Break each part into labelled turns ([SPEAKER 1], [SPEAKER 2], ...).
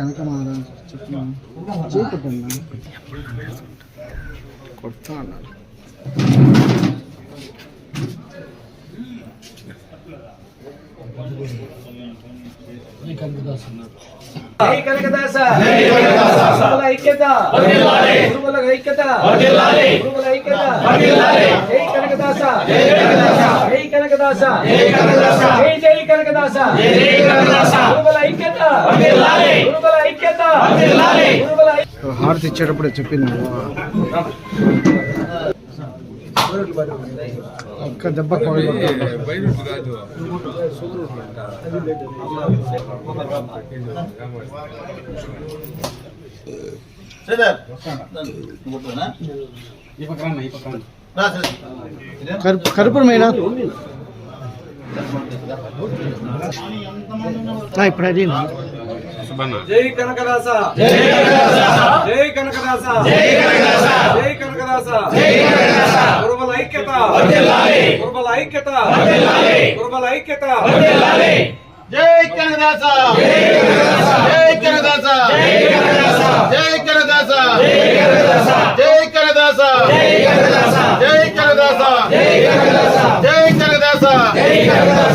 [SPEAKER 1] కనకమాల చెప్తున్నాను చూపెట్టండి. కొడతా జై అన్నాడు
[SPEAKER 2] జై కనకదాస. గురువుల ఐక్యత. గురువుల ఐక్యత. గురువుల ఐక్యత. జై కనకదాస. జై కనకదాస. జై జై కనకదాస. గురువుల ఐక్యత. గురువుల ఐక్యత. గురువుల ఐక్యత
[SPEAKER 1] హారతి ఇచ్చేటప్పుడు చెప్పింది. ఒక్క దెబ్బ కరుపురమేనా ఇప్పుడు అది.
[SPEAKER 2] జై కనకదాస జై కనకదాస జై కనకదాస జై కనకదాస గురువుల ఐక్యత గురువుల ఐక్యత గురువుల ఐక్యత
[SPEAKER 3] జై కనకదాస జై కనకదాస జై కనకదాస జై కనకదాస జై కనకదాస జై కనకదాస
[SPEAKER 2] కనకదాస గారికి జై గురువుల ఐక్యత గురువుల ఐక్యత గురువుల ఐక్యత దాస శ్రేష్ఠ కనకదాస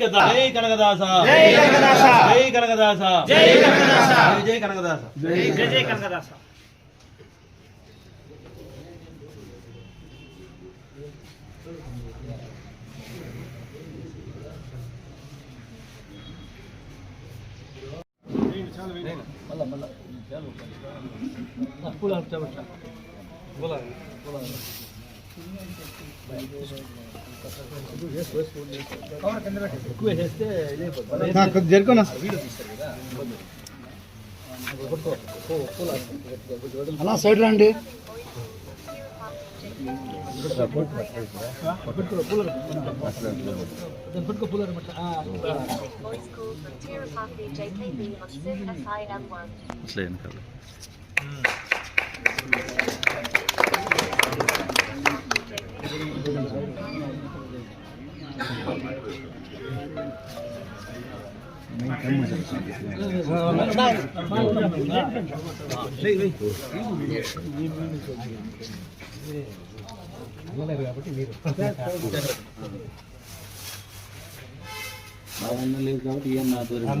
[SPEAKER 4] ఐక్యత జై కనకదాస. జై కనకదాస. జై కనకదాస. జై కనకదాస. జై కనకదాస. జై జై కనకదాస.
[SPEAKER 1] కొద్ది జరుకోనా అలా సైడ్ రండి.
[SPEAKER 5] Boys లేదు
[SPEAKER 4] కాబట్టి ఏం నా దూరం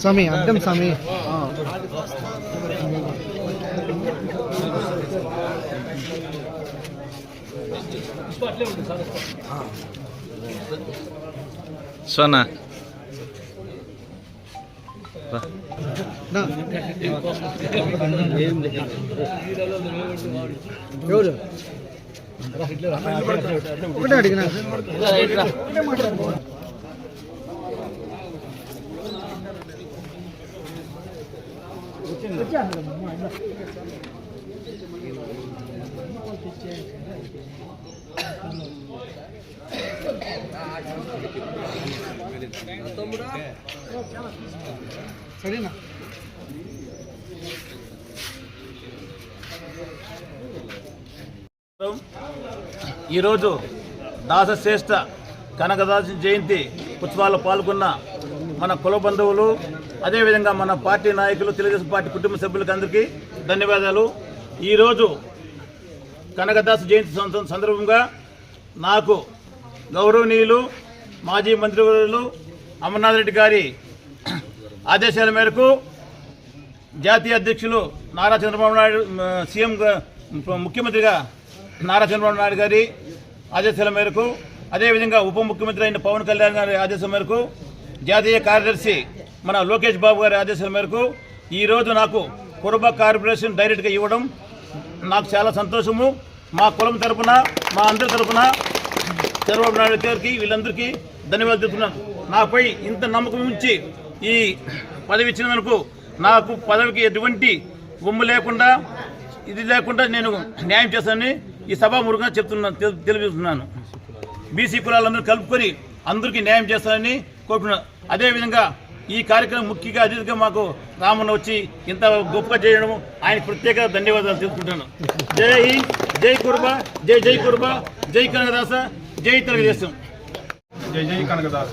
[SPEAKER 1] స్వామి అడ్డం స్వామి.
[SPEAKER 6] సోనా.
[SPEAKER 1] ఎవరు? అడిగినా. సరేనా
[SPEAKER 3] ఈరోజు దాసశ్రేష్ఠ కనకదాసు జయంతి ఉత్సవాల్లో పాల్గొన్న మన కుల బంధువులు అదేవిధంగా మన పార్టీ నాయకులు తెలుగుదేశం పార్టీ కుటుంబ సభ్యులకు అందరికీ ధన్యవాదాలు. ఈరోజు కనకదాసు జయంతి సంద- సందర్భంగా నాకు గౌరవనీయులు మాజీ మంత్రివర్యులు అమర్నాథ్ రెడ్డి గారి ఆదేశాల మేరకు జాతీయ అధ్యక్షులు నారా చంద్రబాబు నాయుడు సీఎం ముఖ్యమంత్రిగా నారా చంద్రబాబు నాయుడు గారి ఆదేశాల మేరకు అదేవిధంగా ఉప ముఖ్యమంత్రి అయిన పవన్ కళ్యాణ్ గారి ఆదేశం మేరకు జాతీయ కార్యదర్శి మన లోకేష్ బాబు గారి ఆదేశాల మేరకు ఈరోజు నాకు కురబ కార్పొరేషన్ డైరెక్ట్గా ఇవ్వడం నాకు చాలా సంతోషము. మా కులం తరపున మా అందరి తరపున చంద్రబాబు నాయుడు గారికి వీళ్ళందరికీ ధన్యవాదాలు చెప్తున్నాను నాపై ఇంత నమ్మకం ఉంచి ఈ పదవి ఇచ్చినందుకు నాకు పదవికి ఎటువంటి ఉమ్ము లేకుండా ఇది లేకుండా నేను న్యాయం చేస్తానని ఈ సభాముఖంగా చెప్తున్నాను తెలియజేస్తున్నాను. బీసీ కులాలందరూ కలుపుకొని అందరికీ న్యాయం చేస్తానని కోరుతున్నాను. అదేవిధంగా ఈ కార్యక్రమం ముఖ్యంగా అతిథిగా మాకు రామన్న వచ్చి ఇంత గొప్పగా చేయడం ఆయన ప్రత్యేక ధన్యవాదాలు తెలుసుకుంటాను జై హింద్ జై కుర్బా జై జై కుర్బా జై కనకదాస జై తెలుగుదేశం.
[SPEAKER 7] జై జై కనకదాస.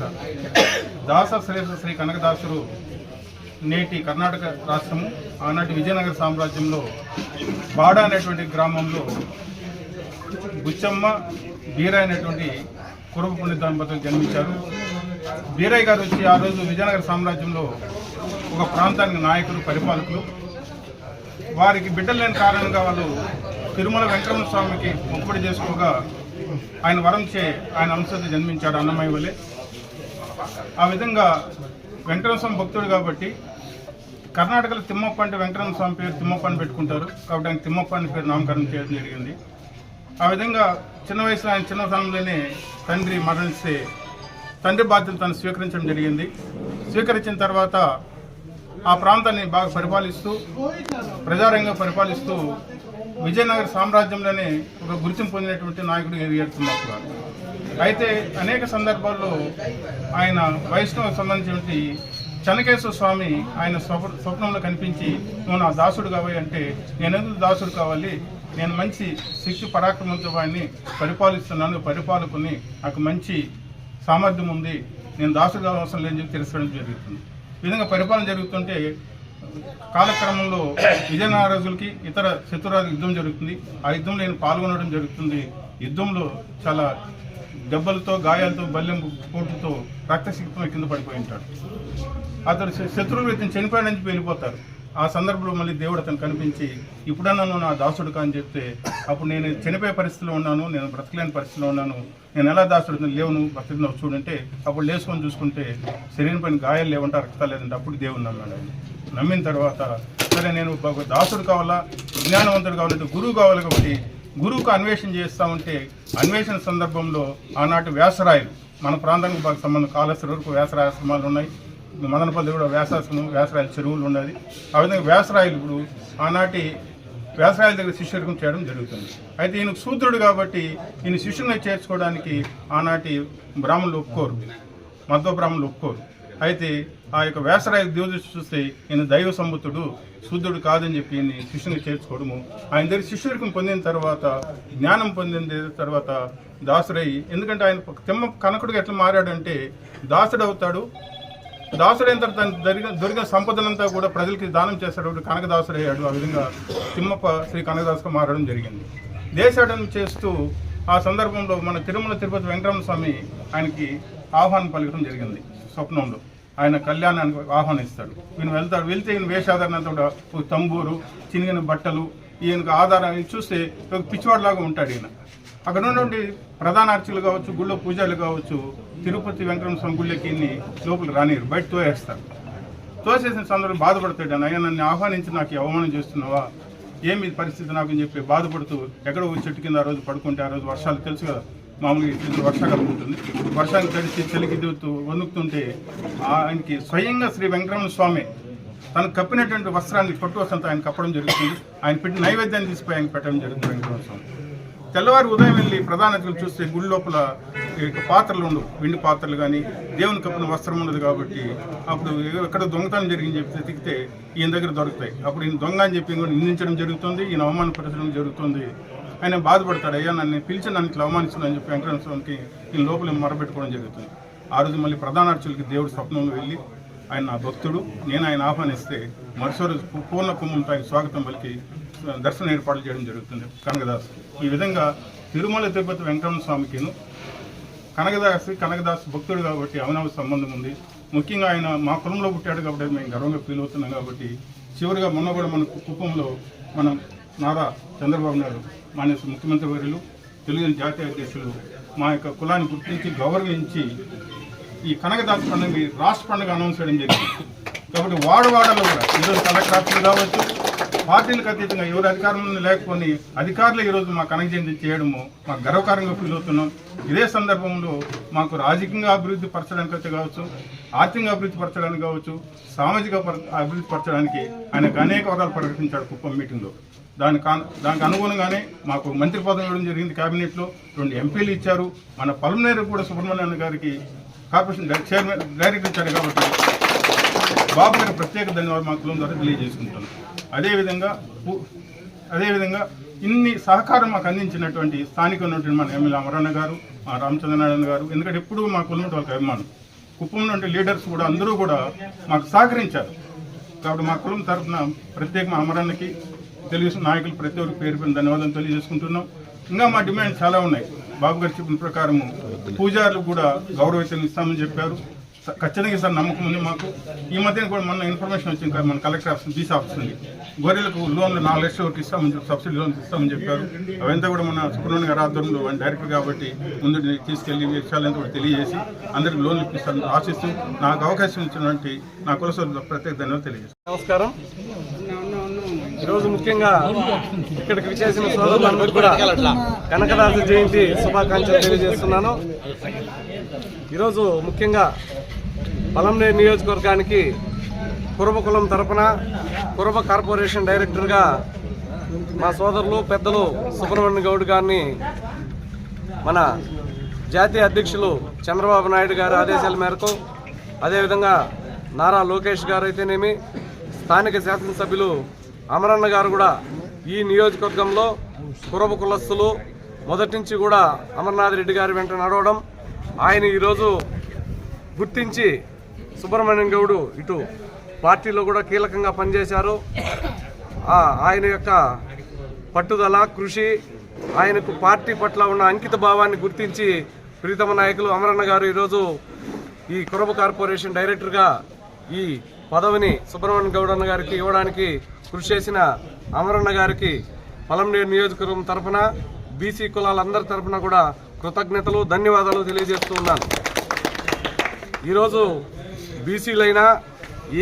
[SPEAKER 7] దాస శ్రేష్ఠ శ్రీ కనకదాసుడు నేటి కర్ణాటక రాష్ట్రము ఆనాటి విజయనగర సామ్రాజ్యంలో బాడ అనేటువంటి గ్రామంలో బుచ్చమ్మ బీరయ్య అనేటువంటి కురుబ పుణ్య దంపతులు జన్మించారు. బీరయ్య గారు వచ్చి ఆ రోజు విజయనగర సామ్రాజ్యంలో ఒక ప్రాంతానికి నాయకులు పరిపాలకులు. వారికి బిడ్డలు లేని కారణంగా వాళ్ళు తిరుమల వెంకటరమణ స్వామికి మొక్కుబడి చేసుకోగా ఆయన వరం చే ఆయన అంశతో జన్మించాడు అన్నమయ్య వలె. ఆ విధంగా వెంకటరమణ స్వామి భక్తుడు కాబట్టి కర్ణాటకలో తిమ్మప్ప అంటే వెంకటరమణ స్వామి పేరు తిమ్మప్ప అని పెట్టుకుంటారు. కాబట్టి ఆయన తిమ్మప్ప అని పేరు నామకరణం చేయడం జరిగింది. ఆ విధంగా చిన్న వయసులో ఆయన చిన్న సమయంలోనే తండ్రి మరణిస్తే తండ్రి బాధ్యతలు తను స్వీకరించడం జరిగింది. స్వీకరించిన తర్వాత ఆ ప్రాంతాన్ని బాగా పరిపాలిస్తూ ప్రజారంగ పరిపాలిస్తూ విజయనగర సామ్రాజ్యంలోనే ఒక గుర్తింపు పొందినటువంటి నాయకుడు ఎదుగుతున్నప్పుడు అయితే అనేక సందర్భాల్లో ఆయన వైష్ణవ సంబంధించినటువంటి చెన్నకేశ్వర స్వామి ఆయన స్వప్నంలో కనిపించి నువ్వు నా దాసుడు కావాలి అంటే నేను ఎందుకు దాసుడు కావాలి? నేను మంచి శక్తి పరాక్రమంతో వాడిని పరిపాలిస్తున్నాను పరిపాలకుని నాకు మంచి సామర్థ్యం ఉంది. నేను దాసుడు కావాల్సిన అవసరం లేని చెప్పి తెలుసుకోవడం జరుగుతుంది. ఈ విధంగా పరిపాలన జరుగుతుంటే కాలక్రమంలో విజయనగరాజులకి ఇతర శత్రురాజు యుద్ధం జరుగుతుంది. ఆ యుద్ధంలో నేను పాల్గొనడం జరుగుతుంది. యుద్ధంలో చాలా దెబ్బలతో గాయాలతో బల్లెం పోటుతో రక్తసిక్తం కింద పడిపోయి ఉంటాడు అతడు శ- శత్రువులు ఇతను చనిపోయాడని చెప్పి వెళ్ళిపోతారు. ఆ సందర్భంలో మళ్ళీ దేవుడు అతను కనిపించి ఇప్పుడన్నా నువ్వు నా దాసుడు అని చెప్తే అప్పుడు నేను చనిపోయే పరిస్థితిలో ఉన్నాను నేను బ్రతకలేని పరిస్థితిలో ఉన్నాను. నేను ఎలా దాసుడు లేవును బ్రతికినవు చూడంటే అప్పుడు లేచుకొని చూసుకుంటే శరీరం పైన గాయాలు లేవంటే రక్తాలు లేదంటే అప్పుడు దేవుడు నమ్మాడు నమ్మిన తర్వాత సరే నేను దాసుడు కావాలా? జ్ఞానవంతుడు కావాలంటే గురువు కావాలి కాబట్టి గురువుకు అన్వేషణ చేస్తా ఉంటే అన్వేషణ సందర్భంలో ఆనాటి వ్యాసరాయలు మన ప్రాంతానికి బాగా సంబంధం కాళేశ్వర వరకు వ్యాసరాయ ఆశ్రమాలు ఉన్నాయి. మదనపల్లి కూడా వ్యాసాశ్రమం వ్యాసరాయలు చెరువులు ఉన్నది ఆ విధంగా వ్యాసరాయలు ఇప్పుడు ఆనాటి వ్యాసరాయల దగ్గర శిష్యుడికం చేయడం జరుగుతుంది. అయితే ఈయన శూద్రుడు కాబట్టి ఈయన శిష్యుని చేర్చుకోవడానికి ఆనాటి బ్రాహ్మణులు ఒప్పుకోరు. మధ్వ బ్రాహ్మణులు ఒప్పుకోరు. అయితే ఆ యొక్క వ్యాసరాయ దేవదృష్టి చూస్తే ఈయన దైవ సంబుతుడు శుద్ధుడు కాదని చెప్పి ఈయన శిష్యుని చేర్చుకోవడము. ఆయన దగ్గర శిష్యుడికం పొందిన తర్వాత జ్ఞానం పొందిన తర్వాత దాసుడై ఎందుకంటే ఆయన తిమ్మ కనకుడిగా ఎట్లా మారాడంటే దాసుడు అవుతాడు దాసుడైన తన దొరికిన దొరికిన సంపదనంతా కూడా ప్రజలకి దానం చేస్తాడు కనకదాసుడు అయ్యాడు. ఆ విధంగా తిమ్మప్ప శ్రీ కనకదాసుగా మారడం జరిగింది. దేశాటన చేస్తూ ఆ సందర్భంలో మన తిరుమల తిరుపతి వెంకటరమణ స్వామి ఆయనకి ఆహ్వానం పలకడం జరిగింది స్వప్నంలో. ఆయన కళ్యాణానికి ఆహ్వానిస్తాడు. ఈయన వెళ్తాడు. వెళ్తే ఈయన వేషాధారణ కూడా ఒక తంబూరు చినిగిన బట్టలు ఈయనకు ఆధారాన్ని చూస్తే ఒక పిచ్చివాడిలాగా ఉంటాడు ఈయన. అక్కడ ఉన్నటువంటి ప్రధాన అర్చకులు కావచ్చు గుళ్ళో పూజలు కావచ్చు తిరుపతి వెంకటరమణ స్వామి గుళ్ళకి ఈయన్ని లోపలికి రానియరు బయట తోయేస్తారు. తోసేసిన సందర్భం బాధపడతాడు ఆయన అయ్యా నన్ను ఆహ్వానించి నాకు అవమానం చేస్తున్నావా? ఏమి పరిస్థితి నాకు అని చెప్పి బాధపడుతూ ఎక్కడో చెట్టు కింద ఆ రోజు పడుకుంటే ఆ రోజు వర్షాలు తెలుసు కదా మామూలుగా ఇది వర్షాకాలం ఉంటుంది. వర్షానికి తడిచి చలికి దిగుతూ వణుకుతుంటే ఆయనకి స్వయంగా శ్రీ వెంకటరమణ స్వామి తను కప్పినటువంటి వస్త్రాన్ని పట్టు వస్త్రంతో ఆయన కప్పడం జరుగుతుంది. ఆయన పెట్టిన నైవేద్యాన్ని తీసుకుపోయి ఆయన పెట్టడం జరుగుతుంది వెంకటరమణ స్వామి. తెల్లవారు ఉదయం వెళ్ళి ప్రధాన అతిథులు చూస్తే గుడి లోపల ఈ యొక్క పాత్రలు ఉండవు వెండి పాత్రలు కానీ దేవుని కప్పిన వస్త్రం ఉండదు కాబట్టి అప్పుడు ఎక్కడ దొంగతనం జరిగింది చెప్పి వెతికితే ఈయన దగ్గర దొరుకుతాయి. అప్పుడు ఈయన దొంగ అని చెప్పి కూడా నిందించడం జరుగుతుంది ఈయన అవమానపరచడం జరుగుతుంది. ఆయన బాధపడతాడు అయ్యా నన్ను పిలిచి నన్ను ఇట్లా అవమానిస్తుందని చెప్పి వెంకటేశ్వరానికి ఈయన లోపల మొరబెట్టుకోవడం జరుగుతుంది. ఆ రోజు మళ్ళీ ప్రధాన అర్చులకి దేవుడు స్వప్నంలో వెళ్ళి ఆయన నా భక్తుడు నేను ఆయన ఆహ్వానిస్తే మరుసటి రోజు పూర్ణ కుంభంతో ఆయన స్వాగతం పలికి దర్శన ఏర్పాట్లు చేయడం జరుగుతుంది. కనకదాస్. ఈ విధంగా తిరుమల తిరుపతి వెంకటరమణ స్వామికిను కనకదాస్ కనకదాస్ భక్తుడు కాబట్టి అవినాభ సంబంధం ఉంది. ముఖ్యంగా ఆయన మా కులంలో పుట్టాడు కాబట్టి మేము గర్వంగా ఫీల్ అవుతున్నాం కాబట్టి చివరిగా మొన్న కూడా మన కుప్పంలో మనం నారా చంద్రబాబు నాయుడు మాన్య ముఖ్యమంత్రి వర్యులు తెలుగుదేశం జాతీయ అధ్యక్షులు మా యొక్క కులాన్ని గుర్తించి గౌరవించి ఈ కనకదాస్ పండుగ రాష్ట్ర పండుగ అనౌన్స్ చేయడం జరిగింది. కాబట్టి వాడవాడలో కూడా ఈరోజు కలెక్టర్ కావచ్చు పార్టీలకు అతీతంగా ఎవరు అధికారంలో లేకపోని అధికారులు ఈరోజు మా కనెక్ట్ చేయడము మాకు గర్వకారంగా ఫీల్ అవుతున్నాం. ఇదే సందర్భంలో మాకు రాజకీయంగా అభివృద్ధి పరచడానికి అయితే కావచ్చు ఆర్థికంగా అభివృద్ధి పరచడానికి కావచ్చు సామాజిక అభివృద్ధి పరచడానికి ఆయనకు అనేక వరాలు ప్రకటించాడు కుప్పం మీటింగ్లో దానికి దానికి అనుగుణంగానే మాకు మంత్రి పదవి ఇవ్వడం జరిగింది కేబినెట్లో రెండు ఎంపీలు ఇచ్చారు. మన పల్మనేరు కూడా సుబ్రహ్మణ్యం గారికి కార్పొరేషన్ చైర్మన్ డైరెక్టర్ ఇచ్చారు కాబట్టి బాబు గారి ప్రత్యేక ధన్యవాదాలు మా కులం ద్వారా తెలియజేసుకుంటాను అదేవిధంగా అదేవిధంగా ఇన్ని సహకారం మాకు అందించినటువంటి స్థానిక ఉన్నటువంటి మన ఎమ్మెల్యే అమరన్న గారు మా రామచంద్రనారాయణ గారు ఎందుకంటే ఎప్పుడు మా కులం వాళ్ళకి అభిమానం. కుప్పం నుండి లీడర్స్ కూడా అందరూ కూడా మాకు సహకరించారు. కాబట్టి మా కులం తరఫున ప్రత్యేక మా అమరన్నకి తెలుగు నాయకులు ప్రతి ఒక్కరికి పేరు పైన ధన్యవాదాలు తెలియజేసుకుంటున్నాం. ఇంకా మా డిమాండ్ చాలా ఉన్నాయి. బాబు గారు చెప్పిన ప్రకారము పూజారులు కూడా గౌరవవేతనం ఇస్తామని చెప్పారు. ఖచ్చితంగా సార్ నమ్మకం ఉంది మాకు. ఈ మధ్యన కూడా మన ఇన్ఫర్మేషన్ వచ్చింది కదా మన కలెక్టర్ ఆఫీస్ బీసీ ఆఫీస్ నుండి. గొర్రెలకు లోన్లు నాలుగు లక్షలు ఒకటి ఇస్తామని చెప్పి సబ్సిడీ లోన్స్ ఇస్తామని చెప్పారు. అవంతా కూడా మన సుబ్రహ్మణ్య గారి ఆధ్వర్యంలో ఆయన డైరెక్టర్ కాబట్టి ముందు తీసుకెళ్ళి ఈ విషయాలంతా కూడా తెలియజేసి అందరికి లోన్లు ఇప్పిస్తారని ఆశిస్తూ నాకు అవకాశం ఇచ్చినటువంటి నా కులసభ్యులకు ప్రత్యేక ధన్యవాదాలు తెలియజేస్తాను.
[SPEAKER 2] నమస్కారం. ఈరోజు ముఖ్యంగా ఇక్కడికి విచేసిన సోదరులందరూ కూడా కనకదాస జయంతి శుభాకాంక్షలు తెలియజేస్తున్నాను. ఈరోజు ముఖ్యంగా పలంనేరు నియోజకవర్గానికి కురబకులం తరపున కురబ కార్పొరేషన్ డైరెక్టర్గా మా సోదరులు పెద్దలు సుబ్రహ్మణ్య గౌడ్ గారిని మన జాతీయ అధ్యక్షులు చంద్రబాబు నాయుడు గారి ఆదేశాల మేరకు అదేవిధంగా నారా లోకేష్ గారు అయితేనేమి స్థానిక శాసనసభ్యులు అమరన్న గారు కూడా ఈ నియోజకవర్గంలో కురబ కులస్తులు మొదటి నుంచి కూడా అమర్నాథ్ రెడ్డి గారి వెంట నడవడం ఆయన ఈరోజు గుర్తించి సుబ్రహ్మణ్యం గౌడు ఇటు పార్టీలో కూడా కీలకంగా పనిచేశారు. ఆయన యొక్క పట్టుదల కృషి ఆయనకు పార్టీ పట్ల ఉన్న అంకిత భావాన్ని గుర్తించి ప్రీతమ నాయకులు అమరన్న గారు ఈరోజు ఈ కురబ కార్పొరేషన్ డైరెక్టర్గా ఈ పదవిని సుబ్రహ్మణ్య గౌడన్న గారికి ఇవ్వడానికి కృషి చేసిన అమరన్న గారికి పలంనేరు నియోజకవర్గం తరఫున బీసీ కులాలందరి తరఫున కూడా కృతజ్ఞతలు ధన్యవాదాలు తెలియజేస్తూ ఉన్నాను. ఈరోజు బీసీలైనా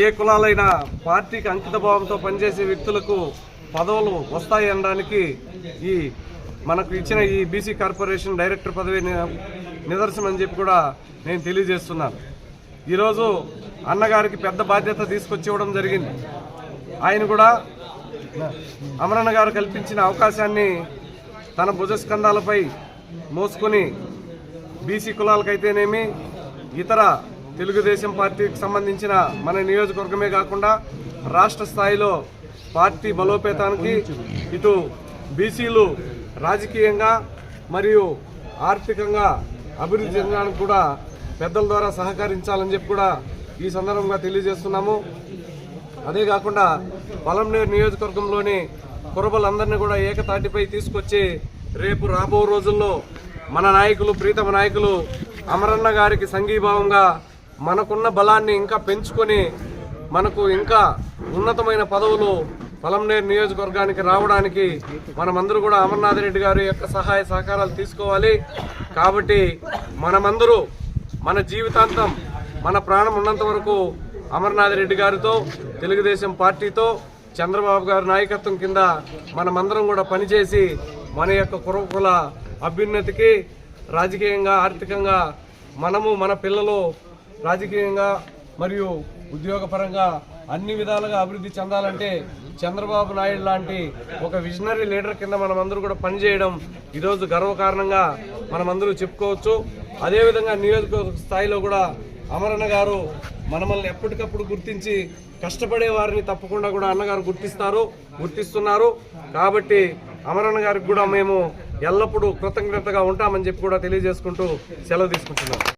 [SPEAKER 2] ఏ కులాలైనా పార్టీకి అంకితభావంతో పనిచేసే వ్యక్తులకు పదవులు వస్తాయి అనడానికి ఈ మనకు ఇచ్చిన ఈ బీసీ కార్పొరేషన్ డైరెక్టర్ పదవి నిదర్శనం అని చెప్పి కూడా నేను తెలియజేస్తున్నాను. ఈరోజు అన్నగారికి పెద్ద బాధ్యత తీసుకొచ్చి ఇవ్వడం జరిగింది. ఆయన కూడా అమరన్న గారు కల్పించిన అవకాశాన్ని తన భుజస్కంధాలపై మోసుకొని బీసీ కులాలకైతేనేమి ఇతర తెలుగుదేశం పార్టీకి సంబంధించిన మన నియోజకవర్గమే కాకుండా రాష్ట్ర స్థాయిలో పార్టీ బలోపేతానికి ఇటు బీసీలు రాజకీయంగా మరియు ఆర్థికంగా అభివృద్ధి చెందడానికి కూడా పెద్దల ద్వారా సహకరించాలని చెప్పి కూడా ఈ సందర్భంగా తెలియజేస్తున్నాము. అదే కాకుండా పొలంనేరు నియోజకవర్గంలోని కురబలందరినీ కూడా ఏకతాటిపై తీసుకొచ్చి రేపు రాబో రోజుల్లో మన నాయకులు ప్రీతమ నాయకులు అమరన్న గారికి సంఘీభావంగా మనకున్న బలాన్ని ఇంకా పెంచుకొని మనకు ఇంకా ఉన్నతమైన పదవులు పొలంనేరు నియోజకవర్గానికి రావడానికి మనమందరూ కూడా అమర్నాథ్ రెడ్డి గారి యొక్క సహాయ సహకారాలు తీసుకోవాలి. కాబట్టి మనమందరూ మన జీవితాంతం మన ప్రాణం ఉన్నంత వరకు అమర్నాథ్ రెడ్డి గారితో తెలుగుదేశం పార్టీతో చంద్రబాబు గారి నాయకత్వం కింద మనమందరం కూడా పనిచేసి మన యొక్క కురకుల అభ్యున్నతికి రాజకీయంగా ఆర్థికంగా మనము మన పిల్లలు రాజకీయంగా మరియు ఉద్యోగపరంగా అన్ని విధాలుగా అభివృద్ధి చెందాలంటే చంద్రబాబు నాయుడు లాంటి ఒక విజనరీ లీడర్ కింద మనమందరూ కూడా పనిచేయడం ఈరోజు గర్వకారణంగా మనమందరూ చెప్పుకోవచ్చు. అదేవిధంగా నియోజకవర్గ స్థాయిలో కూడా అమరన్న గారు మనమల్ని ఎప్పటికప్పుడు గుర్తించి కష్టపడే వారిని తప్పకుండా కూడా అన్నగారు గుర్తిస్తారు గుర్తిస్తున్నారు. కాబట్టి అమరన్న గారికి కూడా మేము ఎల్లప్పుడూ కృతజ్ఞతగా ఉంటామని చెప్పి కూడా తెలియజేసుకుంటూ సెలవు తీసుకుంటున్నాం.